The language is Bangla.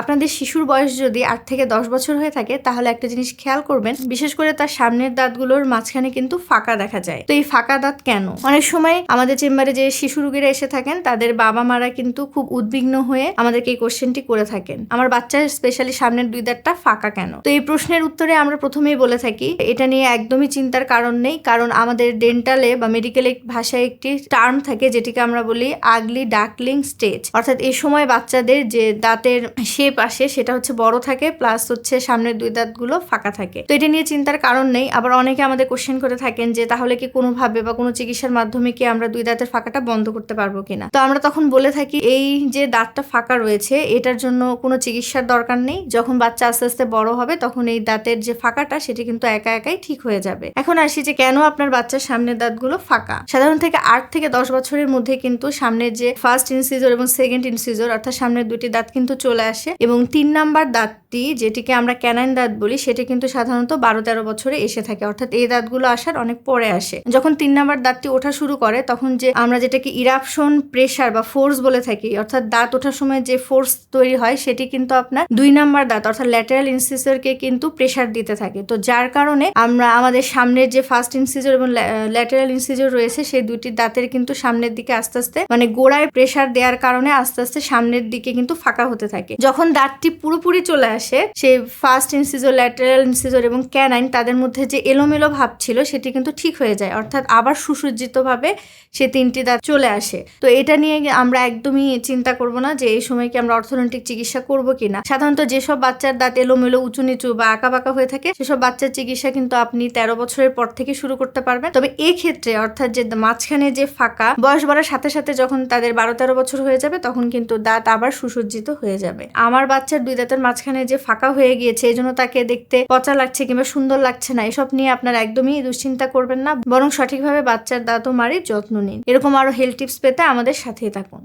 আপনাদের শিশুর বয়স যদি আট থেকে দশ বছর হয়ে থাকে, তাহলে একটা জিনিস খেয়াল করবেন, বিশেষ করে তার সামনের দাঁতগুলোর মাঝখানে কিন্তু ফাঁকা দেখা যায়। তো এই ফাঁকা দাঁত কেন? অনেক সময় আমাদের চেম্বারে যে শিশু রুগীরা এসে থাকেন, তাদের বাবা মারা কিন্তু খুব উদ্বিগ্ন হয়ে আমাদেরকে এই কোশ্চেনটি করে থাকেন। আমার বাচ্চার স্পেশালি সামনের দুই দাঁতটা ফাঁকা কেন? তো এই প্রশ্নের উত্তরে আমরা প্রথমেই বলে থাকি, এটা নিয়ে একদমই চিন্তার কারণ নেই, কারণ আমাদের ডেন্টালে বা মেডিকেল ভাষায় একটি টার্ম থাকে, যেটিকে আমরা বলি আগলি ডাকলিং স্টেজ অর্থাৎ এই সময় বাচ্চাদের যে দাঁতের শেপ আসে সেটা হচ্ছে বড় থাকে প্লাস হচ্ছে সামনের দুই দাঁতগুলো ফাঁকা থাকে। তো এটা নিয়ে চিন্তার কারণ নেই। আবার অনেকে আমাদের কোশ্চেন করে থাকেন যে, তাহলে কি কোনোভাবে বা কোনো চিকিৎসার মাধ্যমে কি আমরা দুই দাঁতের ফাঁকাটা বন্ধ করতে পারব কিনা? তো আমরা তখন বলে থাকি, এই যে দাঁতটা ফাঁকা রয়েছে, এটার জন্য কোনো চিকিৎসার দরকার নেই। যখন বাচ্চা আস্তে আস্তে বড় হবে, তখন এই দাঁতের যে ফাঁকাটা, সেটি কিন্তু একা একাই ঠিক হয়ে যাবে। এখন আসি যে, কেন আপনার বাচ্চার সামনের দাঁতগুলো ফাঁকা? সাধারণ থেকে আট থেকে দশ বছরের মধ্যে কিন্তু সামনের যে ফার্স্ট ইনসিজর এবং সেকেন্ড ইনসিজর অর্থাৎ সামনের দুটি দাঁত কিন্তু চলে আসে। এবং তিন নাম্বার দাঁতটি, যেটিকে আমরা ক্যানাইন দাঁত বলি, সেটি কিন্তু সাধারণত বারো তেরো বছরে এসে থাকে। অর্থাৎ এই দাঁতগুলো আসার অনেক পরে আসে। যখন তিন নাম্বার দাঁতটি ওঠা শুরু করে, তখন যে আমরা যেটাকে ইরাপশন প্রেশার বা ফোর্স বলে থাকি, অর্থাৎ দাঁত ওঠার সময় যে ফোর্স তৈরি হয়, সেটি কিন্তু আপনার দুই নাম্বার দাঁত, অর্থাৎ ল্যাটারাল ইনসিসরকে কিন্তু প্রেশার দিতে থাকে। তো যার কারণে আমরা আমাদের সামনের যে ফার্স্ট ইনসিজর এবং ল্যাটারাল ইনসিজর রয়েছে, সেই দুটি দাঁতের কিন্তু সামনের দিকে আস্তে আস্তে মানে গোড়ায় প্রেসার দেওয়ার কারণে আস্তে আস্তে সামনের দিকে কিন্তু ফাঁকা হতে থাকে। যখন দাঁতটি পুরোপুরি চলে আসে, সেই ফার্স্ট ইনসিজর ল্যাটারাল ইনসিজর এবং ক্যানাইন তাদের মধ্যে যে এলোমেলো ভাব ছিল, সেটি কিন্তু ঠিক হয়ে যায়। অর্থাৎ আবার সুসজ্জিতভাবে সে তিনটি দাঁত চলে আসে। তো এটা নিয়ে আমরা একদমই চিন্তা করব না যে এই সময় কি আমরা অর্থনৈতিক চিকিৎসা করব কিনা। সাধারণত যেসব বাচ্চার দাঁত এলোমেলো, উঁচু নিচু বা আঁকা বাঁকা হয়ে থাকে, সেসব বাচ্চার চিকিৎসা কিন্তু আপনি তেরো বছরের পর থেকে শুরু করতে পারবেন। তবে এক্ষেত্রে অর্থাৎ যে মাঝখানে যে ফাঁকা, বয়স বাড়ার সাথে সাথে যখন তাদের বারো তেরো বছর হয়ে যাবে, তখন কিন্তু দাঁত আবার সুসজ্জিত হয়ে যাবে। আমার বাচ্চার দুই দাঁতের মাঝখানে যে ফাঁকা হয়ে গিয়েছে, এই জন্য তাকে দেখতে পচা লাগছে কিংবা সুন্দর লাগছে না, এসব নিয়ে আপনার একদমই দুশ্চিন্তা করবেন না, বরং সঠিকভাবে বাচ্চার দাঁত ও মারির যত্ন নিন। এরকম আরও হেলথ টিপস পেতে আমাদের সাথেই থাকুন।